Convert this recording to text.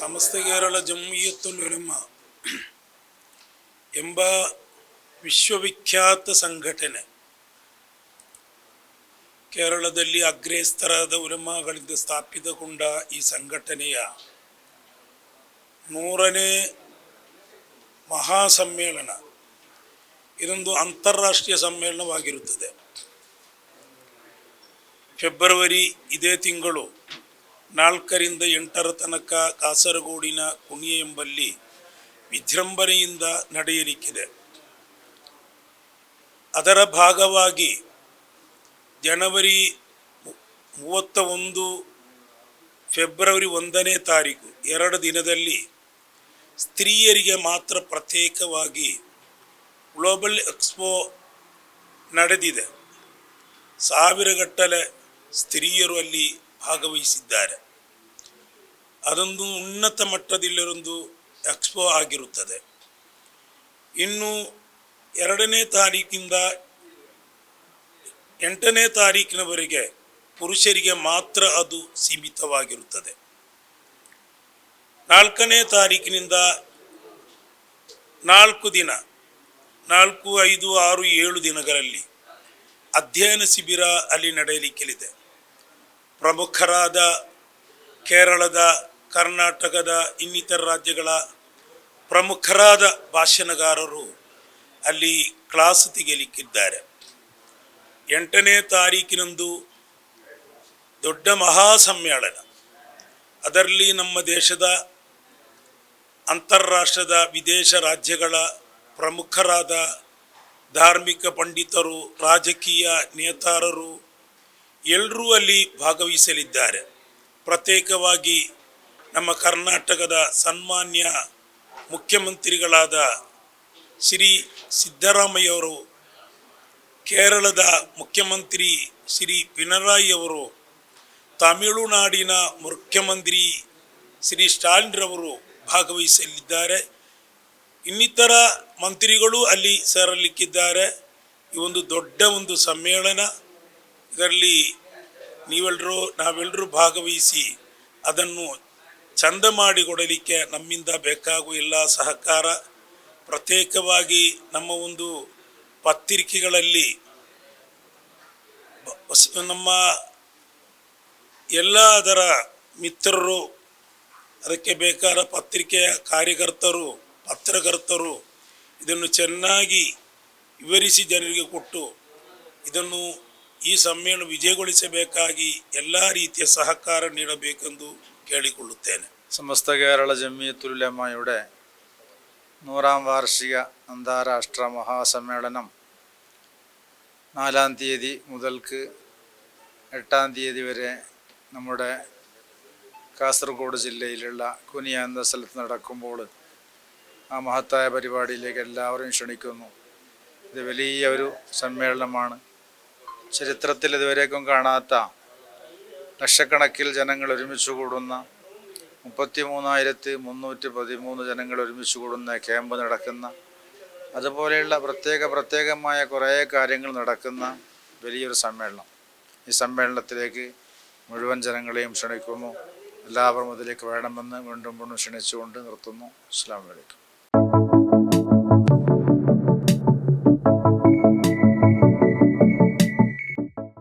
ಸಮಸ್ತ ಕೇರಳ ಜಮ್ಮಿಯತ್ತುಲ್ ಉಲಮ ಎಂಬ ವಿಶ್ವವಿಖ್ಯಾತ ಸಂಘಟನೆ. ಕೇರಳದಲ್ಲಿ ಅಗ್ರೇಸ್ತರಾದ ಉಲಮಗಳಿಂದ ಸ್ಥಾಪಿತಗೊಂಡ ಈ ಸಂಘಟನೆಯ ನೂರನೇ ಮಹಾಸಮ್ಮೇಳನ. ಇದೊಂದು ಅಂತಾರಾಷ್ಟ್ರೀಯ ಸಮ್ಮೇಳನವಾಗಿರುತ್ತದೆ. ಫೆಬ್ರವರಿ ಇದೇ ತಿಂಗಳು ನಾಲ್ಕರಿಂದ ಎಂಟರ ತನಕ ಕಾಸರಗೋಡಿನ ಕುಣಿಯ ಎಂಬಲ್ಲಿ ವಿಜೃಂಭಣೆಯಿಂದ ನಡೆಯಲಿಕ್ಕಿದೆ. ಅದರ ಭಾಗವಾಗಿ ಜನವರಿ ಮೂವತ್ತ ಒಂದು ಫೆಬ್ರವರಿ ಒಂದನೇ ತಾರೀಕು, ಎರಡು ದಿನದಲ್ಲಿ ಸ್ತ್ರೀಯರಿಗೆ ಮಾತ್ರ ಪ್ರತ್ಯೇಕವಾಗಿ ಗ್ಲೋಬಲ್ ಎಕ್ಸ್ಪೋ ನಡೆದಿದೆ. ಸಾವಿರಗಟ್ಟಲೆ ಸ್ತ್ರೀಯರು ಅಲ್ಲಿ ಭಾಗವಹಿಸಿದ್ದಾರೆ. ಅದೊಂದು ಉನ್ನತ ಮಟ್ಟದಲ್ಲಿರೊಂದು ಎಕ್ಸ್ಪೋ ಆಗಿರುತ್ತದೆ. ಇನ್ನು ಎರಡನೇ ತಾರೀಕಿಂದ ಎಂಟನೇ ತಾರೀಕಿನವರೆಗೆ ಪುರುಷರಿಗೆ ಮಾತ್ರ ಅದು ಸೀಮಿತವಾಗಿರುತ್ತದೆ. ನಾಲ್ಕನೇ ತಾರೀಕಿನಿಂದ ನಾಲ್ಕು ದಿನ, ನಾಲ್ಕು, ಐದು, ಆರು, ಏಳು ದಿನಗಳಲ್ಲಿ ಅಧ್ಯಯನ ಶಿಬಿರ ಅಲ್ಲಿ ನಡೆಯಲಿಕ್ಕಿದೆ ಪ್ರಮುಖರಾದ ಕೇರಳದ, ಕರ್ನಾಟಕದ ಇನ್ನಿತರ ರಾಜ್ಯಗಳ ಪ್ರಮುಖರಾದ ಭಾಷಣಗಾರರು ಅಲ್ಲಿ ಕ್ಲಾಸ್ ತೆಗೆಯಲಿಕ್ಕಿದ್ದಾರೆ. ಎಂಟನೇ ತಾರೀಕಿನಂದು ದೊಡ್ಡ ಮಹಾ ಸಮ್ಮೇಳನ ಅದರಲ್ಲಿ ನಮ್ಮ ದೇಶದ ಅಂತಾರಾಷ್ಟ್ರದ ವಿದೇಶ ರಾಜ್ಯಗಳ ಪ್ರಮುಖರಾದ ಧಾರ್ಮಿಕ ಪಂಡಿತರು, ರಾಜಕೀಯ ನೇತಾರರು ಎಲ್ಲರೂ ಅಲ್ಲಿ ಭಾಗವಹಿಸಲಿದ್ದಾರೆ. ಪ್ರತ್ಯೇಕವಾಗಿ ನಮ್ಮ ಕರ್ನಾಟಕದ ಸನ್ಮಾನ್ಯ ಮುಖ್ಯಮಂತ್ರಿಗಳಾದ ಶ್ರೀ ಸಿದ್ದರಾಮಯ್ಯವರು, ಕೇರಳದ ಮುಖ್ಯಮಂತ್ರಿ ಶ್ರೀ ಪಿಣರಾಯಿಯವರು ತಮಿಳುನಾಡಿನ ಮುಖ್ಯಮಂತ್ರಿ ಶ್ರೀ ಸ್ಟಾಲಿನ್ರವರು ಭಾಗವಹಿಸಲಿದ್ದಾರೆ. ಇನ್ನಿತರ ಮಂತ್ರಿಗಳು ಅಲ್ಲಿ ಸೇರಲಿಕ್ಕಿದ್ದಾರೆ. ಈ ಒಂದು ದೊಡ್ಡ ಒಂದು ಸಮ್ಮೇಳನ ಇದರಲ್ಲಿ ನೀವೆಲ್ಲರೂ ನಾವೆಲ್ಲರೂ ಭಾಗವಹಿಸಿ ಅದನ್ನು ಚಂದ ಮಾಡಿಕೊಡಲಿಕ್ಕೆ ನಮ್ಮಿಂದ ಬೇಕಾಗುವ ಎಲ್ಲ ಸಹಕಾರ, ಪ್ರತ್ಯೇಕವಾಗಿ ನಮ್ಮ ಒಂದು ಪತ್ರಿಕೆಗಳಲ್ಲಿ ನಮ್ಮ ಎಲ್ಲ ಅದರ ಮಿತ್ರರು, ಅದಕ್ಕೆ ಬೇಕಾದ ಪತ್ರಿಕೆಯ ಕಾರ್ಯಕರ್ತರು, ಪತ್ರಕರ್ತರು ಇದನ್ನು ಚೆನ್ನಾಗಿ ವಿವರಿಸಿ ಜನರಿಗೆ ಕೊಟ್ಟು ಇದನ್ನು ಈ ಸಮ್ಮೇಳನ ವಿಜಯಗೊಳಿಸಬೇಕಾಗಿ ಎಲ್ಲ ರೀತಿಯ ಸಹಕಾರ ನೀಡಬೇಕೆಂದು ಕೇಳಿಕೊಳ್ಳುತ್ತೇನೆ സമസ്ത കേരള ജമ്മിയത്തുലമയുടെ നൂറാം വാർഷിക അന്താരാഷ്ട്ര മഹാസമ്മേളനം നാലാം തീയതി മുതൽക്ക് എട്ടാം തീയതി വരെ നമ്മുടെ കാസർഗോഡ് ജില്ലയിലുള്ള കുനിയ എന്ന സ്ഥലത്ത് നടക്കുമ്പോൾ ആ മഹത്തായ പരിപാടിയിലേക്ക് എല്ലാവരെയും ക്ഷണിക്കുന്നു ഇത് വലിയ ഒരു സമ്മേളനമാണ് ചരിത്രത്തിൽ ഇതുവരേക്കും കാണാത്ത ലക്ഷക്കണക്കിൽ ജനങ്ങൾ ഒരുമിച്ച് കൂടുന്ന മുപ്പത്തി മൂന്നായിരത്തി മുന്നൂറ്റി പതിമൂന്ന് ജനങ്ങൾ ഒരുമിച്ച് കൂടുന്ന ക്യാമ്പ് നടക്കുന്ന അതുപോലെയുള്ള പ്രത്യേക പ്രത്യേകമായ കുറേ കാര്യങ്ങൾ നടക്കുന്ന വലിയൊരു സമ്മേളനം. ഈ സമ്മേളനത്തിലേക്ക് മുഴുവൻ ജനങ്ങളെയും ക്ഷണിക്കുന്നു. എല്ലാവരും അതിലേക്ക് വേണമെന്ന് വീണ്ടും വീണ്ടും ക്ഷണിച്ചുകൊണ്ട് നിർത്തുന്നു. അസ്സാം വലൈക്കും